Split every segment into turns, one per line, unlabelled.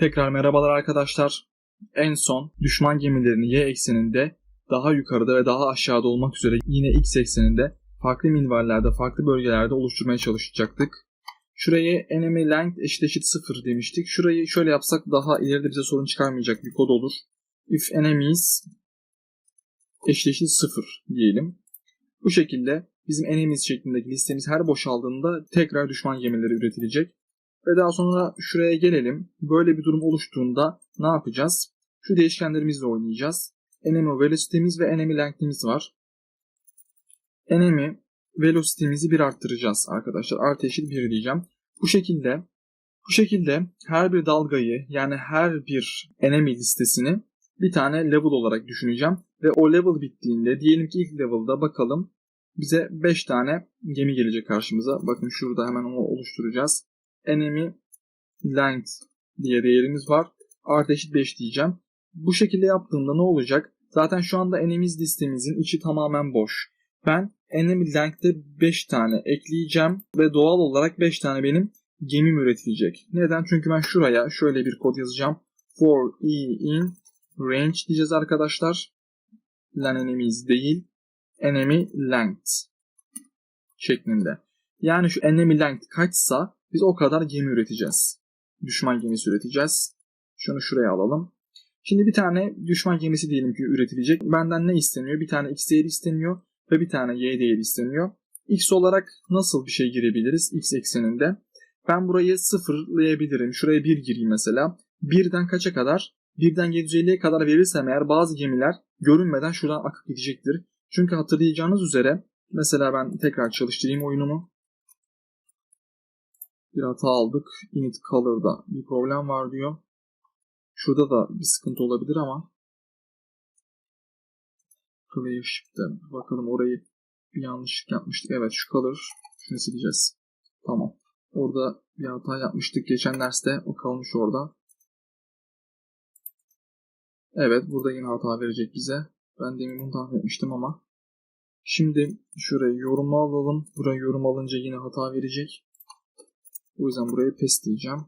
Tekrar merhabalar arkadaşlar. En son düşman gemilerini y ekseninde daha yukarıda ve daha aşağıda olmak üzere yine x ekseninde farklı minvallerde, farklı bölgelerde oluşturmaya çalışacaktık. Şuraya enemy length eşit eşit 0 demiştik. Şurayı şöyle yapsak daha ileride bize sorun çıkarmayacak bir kod olur. If enemies eşit eşit 0 diyelim. Bu şekilde bizim enemies şeklindeki listemiz her boşaldığında tekrar düşman gemileri üretilecek. Ve daha sonra şuraya gelelim. Böyle bir durum oluştuğunda ne yapacağız? Şu değişkenlerimizle oynayacağız. Enemy velocity'miz ve enemy length'imiz var. Enemy velocity'mizi bir arttıracağız arkadaşlar. Artı eşit 1 diyeceğim. Bu şekilde bu şekilde her bir dalgayı yani her bir enemy listesini bir tane level olarak düşüneceğim. Ve o level bittiğinde diyelim ki ilk level'da bakalım bize 5 tane gemi gelecek karşımıza. Bakın şurada hemen onu oluşturacağız enemy length diye değerimiz var. Artı eşit 5 diyeceğim. Bu şekilde yaptığımda ne olacak? Zaten şu anda enemies listemizin içi tamamen boş. Ben enemy length'te 5 tane ekleyeceğim ve doğal olarak 5 tane benim gemim üretilecek. Neden? Çünkü ben şuraya şöyle bir kod yazacağım. For e in range diyeceğiz arkadaşlar. Lan enemies değil. Enemy length şeklinde. Yani şu enemy length kaçsa biz o kadar gemi üreteceğiz. Düşman gemisi üreteceğiz. Şunu şuraya alalım. Şimdi bir tane düşman gemisi diyelim ki üretilecek. Benden ne isteniyor? Bir tane x değeri isteniyor ve bir tane y değeri isteniyor. x olarak nasıl bir şey girebiliriz x ekseninde? Ben burayı sıfırlayabilirim. Şuraya 1 gireyim mesela. 1'den kaça kadar? 1'den 750'ye kadar verirsem eğer bazı gemiler görünmeden şuradan akıp gidecektir. Çünkü hatırlayacağınız üzere mesela ben tekrar çalıştırayım oyunumu bir hata aldık. Init color'da bir problem var diyor. Şurada da bir sıkıntı olabilir ama Clear Shift'te bakalım orayı bir yanlışlık yapmıştık. Evet şu color şunu sileceğiz. Tamam. Orada bir hata yapmıştık geçen derste. O kalmış orada. Evet burada yine hata verecek bize. Ben demin bunu tahmin etmiştim ama. Şimdi şuraya yoruma alalım. Buraya yorum alınca yine hata verecek. O yüzden buraya pes diyeceğim.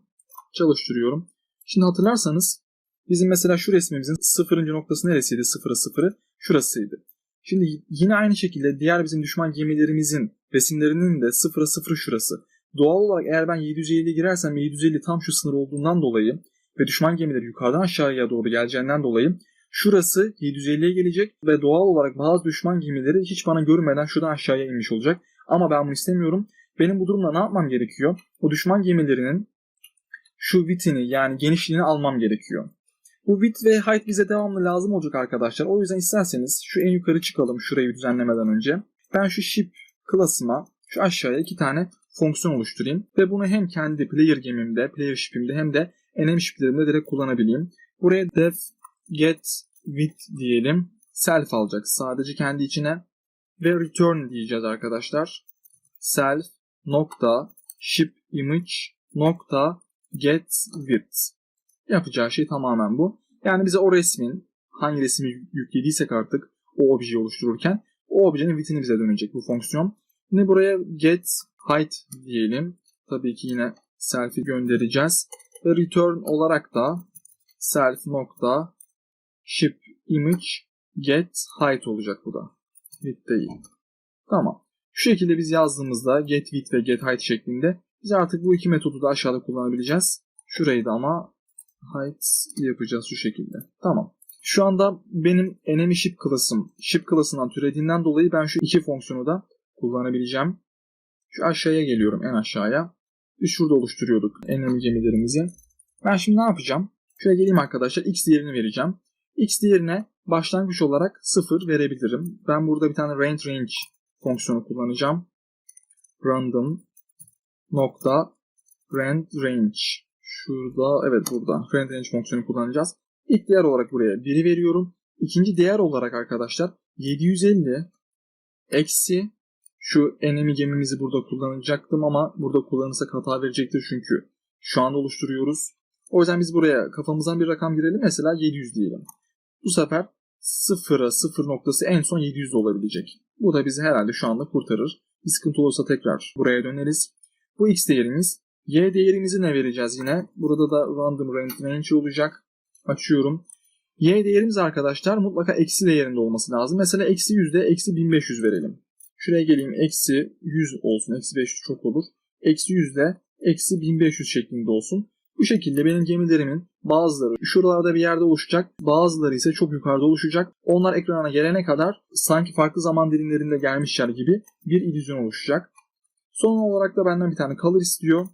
Çalıştırıyorum. Şimdi hatırlarsanız bizim mesela şu resmimizin sıfırıncı noktası neresiydi? Sıfırı sıfırı. Şurasıydı. Şimdi yine aynı şekilde diğer bizim düşman gemilerimizin resimlerinin de sıfırı sıfırı şurası. Doğal olarak eğer ben 750 girersem 750 tam şu sınır olduğundan dolayı ve düşman gemileri yukarıdan aşağıya doğru geleceğinden dolayı şurası 750'ye gelecek ve doğal olarak bazı düşman gemileri hiç bana görmeden şuradan aşağıya inmiş olacak. Ama ben bunu istemiyorum. Benim bu durumda ne yapmam gerekiyor? O düşman gemilerinin şu vitini yani genişliğini almam gerekiyor. Bu vit ve height bize devamlı lazım olacak arkadaşlar. O yüzden isterseniz şu en yukarı çıkalım şurayı düzenlemeden önce. Ben şu ship klasıma şu aşağıya iki tane fonksiyon oluşturayım. Ve bunu hem kendi player gemimde, player ship'imde hem de enemy ship'lerimde direkt kullanabileyim. Buraya def get with diyelim. Self alacak sadece kendi içine. Ve return diyeceğiz arkadaşlar. Self nokta ship image nokta get width. Yapacağı şey tamamen bu. Yani bize o resmin hangi resmi yüklediysek artık o objeyi oluştururken o objenin width'ini bize dönecek bu fonksiyon. Yine buraya get height diyelim. Tabii ki yine self'i göndereceğiz. Ve return olarak da self nokta ship image get height olacak bu da. Width değil. Tamam. Şu şekilde biz yazdığımızda get width ve get height şeklinde biz artık bu iki metodu da aşağıda kullanabileceğiz. Şurayı da ama height yapacağız şu şekilde. Tamam. Şu anda benim enemy ship klasım ship klasından türediğinden dolayı ben şu iki fonksiyonu da kullanabileceğim. Şu aşağıya geliyorum en aşağıya. Biz şurada oluşturuyorduk enemy gemilerimizi. Ben şimdi ne yapacağım? Şuraya geleyim arkadaşlar. X değerini vereceğim. X değerine başlangıç olarak 0 verebilirim. Ben burada bir tane range range fonksiyonu kullanacağım. Random nokta rand range. Şurada evet burada rand range fonksiyonu kullanacağız. İlk değer olarak buraya 1'i veriyorum. İkinci değer olarak arkadaşlar 750 eksi şu enemy gemimizi burada kullanacaktım ama burada kullanırsak hata verecektir çünkü şu anda oluşturuyoruz. O yüzden biz buraya kafamızdan bir rakam girelim. Mesela 700 diyelim. Bu sefer sıfıra sıfır noktası en son 700 olabilecek. Bu da bizi herhalde şu anda kurtarır. Bir sıkıntı olursa tekrar buraya döneriz. Bu x değerimiz. Y değerimizi ne vereceğiz yine? Burada da random range olacak. Açıyorum. Y değerimiz arkadaşlar mutlaka eksi değerinde olması lazım. Mesela eksi yüzde eksi 1500 verelim. Şuraya geleyim. Eksi 100 olsun. Eksi 500 çok olur. Eksi yüzde eksi 1500 şeklinde olsun. Bu şekilde benim gemilerimin bazıları şuralarda bir yerde oluşacak, bazıları ise çok yukarıda oluşacak. Onlar ekrana gelene kadar sanki farklı zaman dilimlerinde gelmişler gibi bir illüzyon oluşacak. Son olarak da benden bir tane color istiyor.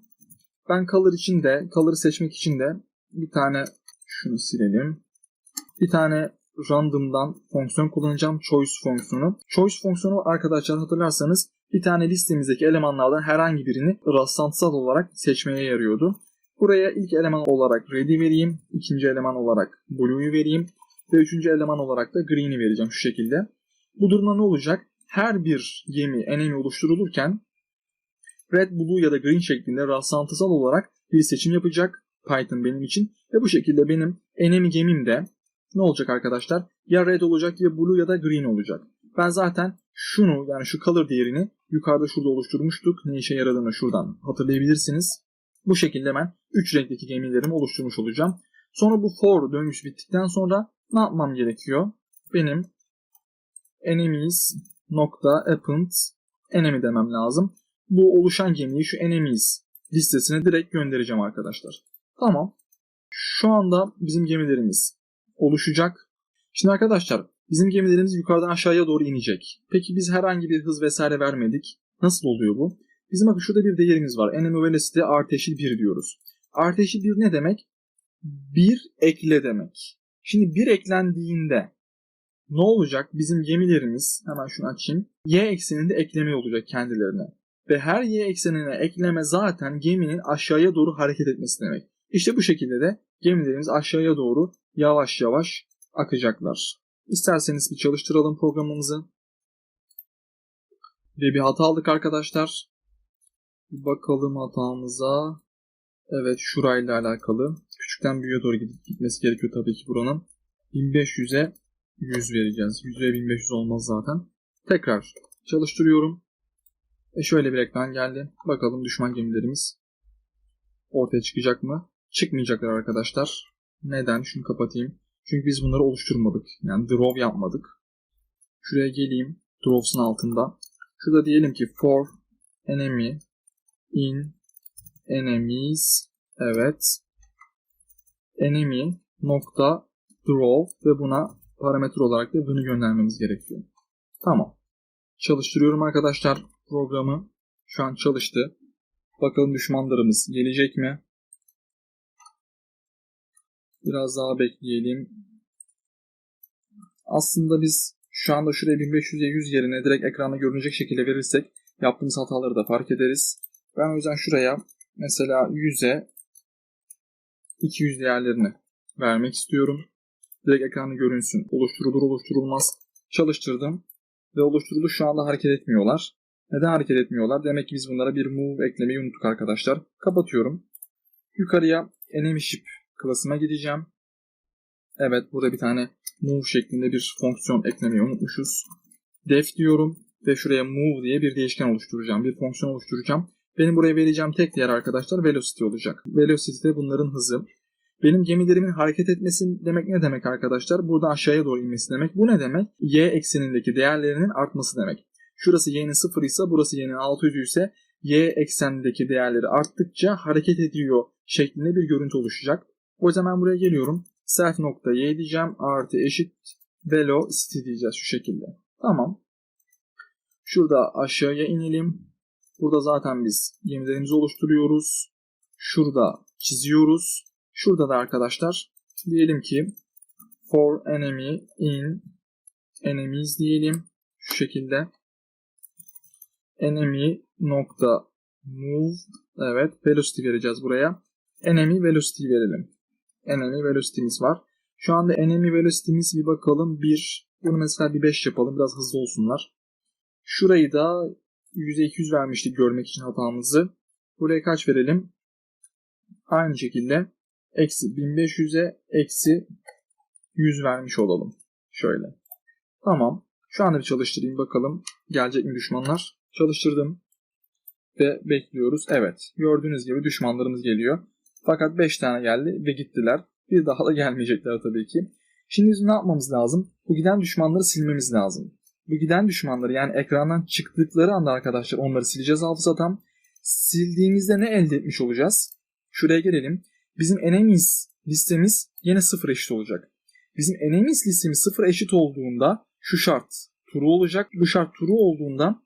Ben color için de, color'ı seçmek için de bir tane şunu silelim. Bir tane random'dan fonksiyon kullanacağım. Choice fonksiyonu. Choice fonksiyonu arkadaşlar hatırlarsanız bir tane listemizdeki elemanlardan herhangi birini rastlantısal olarak seçmeye yarıyordu. Buraya ilk eleman olarak red'i vereyim. ikinci eleman olarak blue'yu vereyim. Ve üçüncü eleman olarak da green'i vereceğim şu şekilde. Bu durumda ne olacak? Her bir gemi enemy oluşturulurken red, blue ya da green şeklinde rastlantısal olarak bir seçim yapacak Python benim için. Ve bu şekilde benim enemy gemim de ne olacak arkadaşlar? Ya red olacak ya blue ya da green olacak. Ben zaten şunu yani şu color değerini yukarıda şurada oluşturmuştuk. Ne işe yaradığını şuradan hatırlayabilirsiniz. Bu şekilde ben 3 renkteki gemilerimi oluşturmuş olacağım. Sonra bu for döngüsü bittikten sonra ne yapmam gerekiyor? Benim enemies nokta append enemy demem lazım. Bu oluşan gemiyi şu enemies listesine direkt göndereceğim arkadaşlar. Tamam. Şu anda bizim gemilerimiz oluşacak. Şimdi arkadaşlar bizim gemilerimiz yukarıdan aşağıya doğru inecek. Peki biz herhangi bir hız vesaire vermedik. Nasıl oluyor bu? Bizim bakın şurada bir değerimiz var. Enemy velocity artı eşit 1 diyoruz. Artı eşit 1 ne demek? 1 ekle demek. Şimdi 1 eklendiğinde ne olacak? Bizim gemilerimiz hemen şunu açayım. Y ekseninde ekleme olacak kendilerine. Ve her y eksenine ekleme zaten geminin aşağıya doğru hareket etmesi demek. İşte bu şekilde de gemilerimiz aşağıya doğru yavaş yavaş akacaklar. İsterseniz bir çalıştıralım programımızı. Ve bir hata aldık arkadaşlar. Bakalım hatamıza. Evet şurayla alakalı. Küçükten büyüğe doğru gitmesi gerekiyor tabii ki buranın. 1500'e 100 vereceğiz. 100'e 1500 olmaz zaten. Tekrar çalıştırıyorum. E şöyle bir ekran geldi. Bakalım düşman gemilerimiz ortaya çıkacak mı? Çıkmayacaklar arkadaşlar. Neden? Şunu kapatayım. Çünkü biz bunları oluşturmadık. Yani draw yapmadık. Şuraya geleyim. Draws'un altında. Şurada diyelim ki for enemy in enemies evet enemy nokta draw ve buna parametre olarak da bunu göndermemiz gerekiyor. Tamam. Çalıştırıyorum arkadaşlar programı. Şu an çalıştı. Bakalım düşmanlarımız gelecek mi? Biraz daha bekleyelim. Aslında biz şu anda şuraya 1500'e 100 yerine direkt ekranda görünecek şekilde verirsek yaptığımız hataları da fark ederiz. Ben o yüzden şuraya mesela 100'e 200 değerlerini vermek istiyorum. Direkt ekranda görünsün. Oluşturulur oluşturulmaz. Çalıştırdım. Ve oluşturuldu şu anda hareket etmiyorlar. Neden hareket etmiyorlar? Demek ki biz bunlara bir move eklemeyi unuttuk arkadaşlar. Kapatıyorum. Yukarıya enemy ship klasıma gideceğim. Evet burada bir tane move şeklinde bir fonksiyon eklemeyi unutmuşuz. Def diyorum ve şuraya move diye bir değişken oluşturacağım. Bir fonksiyon oluşturacağım. Benim buraya vereceğim tek değer arkadaşlar velocity olacak. Velocity de bunların hızı. Benim gemilerimin hareket etmesi demek ne demek arkadaşlar? Burada aşağıya doğru inmesi demek. Bu ne demek? Y eksenindeki değerlerinin artması demek. Şurası y'nin 0 ise burası y'nin 600 ise y eksenindeki değerleri arttıkça hareket ediyor şeklinde bir görüntü oluşacak. O yüzden ben buraya geliyorum. Self nokta y diyeceğim artı eşit velocity diyeceğiz şu şekilde. Tamam. Şurada aşağıya inelim. Burada zaten biz gemilerimizi oluşturuyoruz. Şurada çiziyoruz. Şurada da arkadaşlar diyelim ki for enemy in enemies diyelim. Şu şekilde enemy nokta move evet velocity vereceğiz buraya. Enemy velocity verelim. Enemy velocity'miz var. Şu anda enemy velocity'miz bir bakalım. 1. Bunu mesela bir 5 yapalım. Biraz hızlı olsunlar. Şurayı da 100'e 200 vermiştik görmek için hatamızı. Buraya kaç verelim? Aynı şekilde eksi 1500'e eksi 100 vermiş olalım. Şöyle. Tamam. Şu anda bir çalıştırayım bakalım gelecek mi düşmanlar. Çalıştırdım ve bekliyoruz. Evet gördüğünüz gibi düşmanlarımız geliyor. Fakat 5 tane geldi ve gittiler. Bir daha da gelmeyecekler tabii ki. Şimdi biz ne yapmamız lazım? Bu giden düşmanları silmemiz lazım. Bu giden düşmanları yani ekrandan çıktıkları anda arkadaşlar onları sileceğiz hafızadan. Sildiğimizde ne elde etmiş olacağız? Şuraya gelelim. Bizim enemies listemiz yine sıfır eşit olacak. Bizim enemies listemiz sıfır eşit olduğunda şu şart true olacak. Bu şart true olduğunda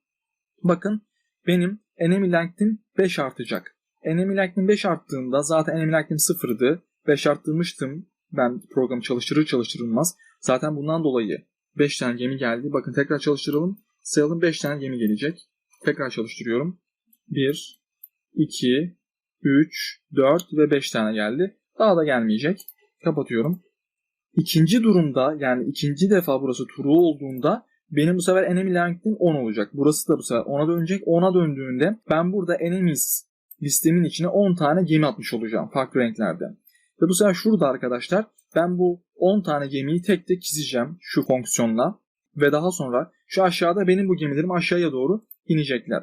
bakın benim enemy length'im 5 artacak. Enemy length'im 5 arttığında zaten enemy length'im 0'dı. 5 arttırmıştım ben programı çalıştırır çalıştırılmaz. Zaten bundan dolayı 5 tane gemi geldi. Bakın tekrar çalıştıralım. Sayalım 5 tane gemi gelecek. Tekrar çalıştırıyorum. 1, 2, 3, 4 ve 5 tane geldi. Daha da gelmeyecek. Kapatıyorum. İkinci durumda yani ikinci defa burası true olduğunda benim bu sefer enemy length'im 10 olacak. Burası da bu sefer 10'a dönecek. 10'a döndüğünde ben burada enemies listemin içine 10 tane gemi atmış olacağım farklı renklerde. Ve bu sefer şurada arkadaşlar ben bu 10 tane gemiyi tek tek çizeceğim şu fonksiyonla. Ve daha sonra şu aşağıda benim bu gemilerim aşağıya doğru inecekler.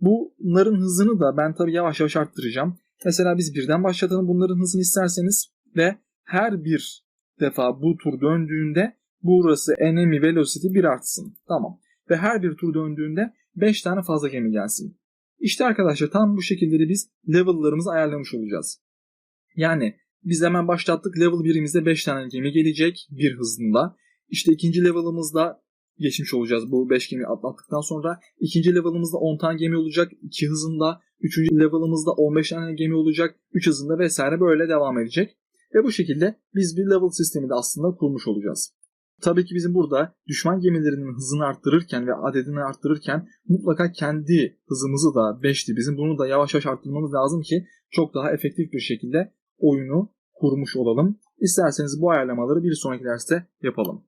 Bunların hızını da ben tabii yavaş yavaş arttıracağım. Mesela biz birden başlatalım bunların hızını isterseniz ve her bir defa bu tur döndüğünde burası enemy velocity bir artsın. Tamam. Ve her bir tur döndüğünde 5 tane fazla gemi gelsin. İşte arkadaşlar tam bu şekilde biz level'larımızı ayarlamış olacağız. Yani biz hemen başlattık. Level 1'imizde 5 tane gemi gelecek bir hızında. İşte ikinci level'ımızda geçmiş olacağız bu 5 gemi atlattıktan sonra. ikinci level'ımızda 10 tane gemi olacak 2 hızında. Üçüncü level'ımızda 15 tane gemi olacak 3 hızında vesaire böyle devam edecek. Ve bu şekilde biz bir level sistemi de aslında kurmuş olacağız. Tabii ki bizim burada düşman gemilerinin hızını arttırırken ve adedini arttırırken mutlaka kendi hızımızı da 5'ti bizim bunu da yavaş yavaş arttırmamız lazım ki çok daha efektif bir şekilde oyunu kurmuş olalım. İsterseniz bu ayarlamaları bir sonraki derste yapalım.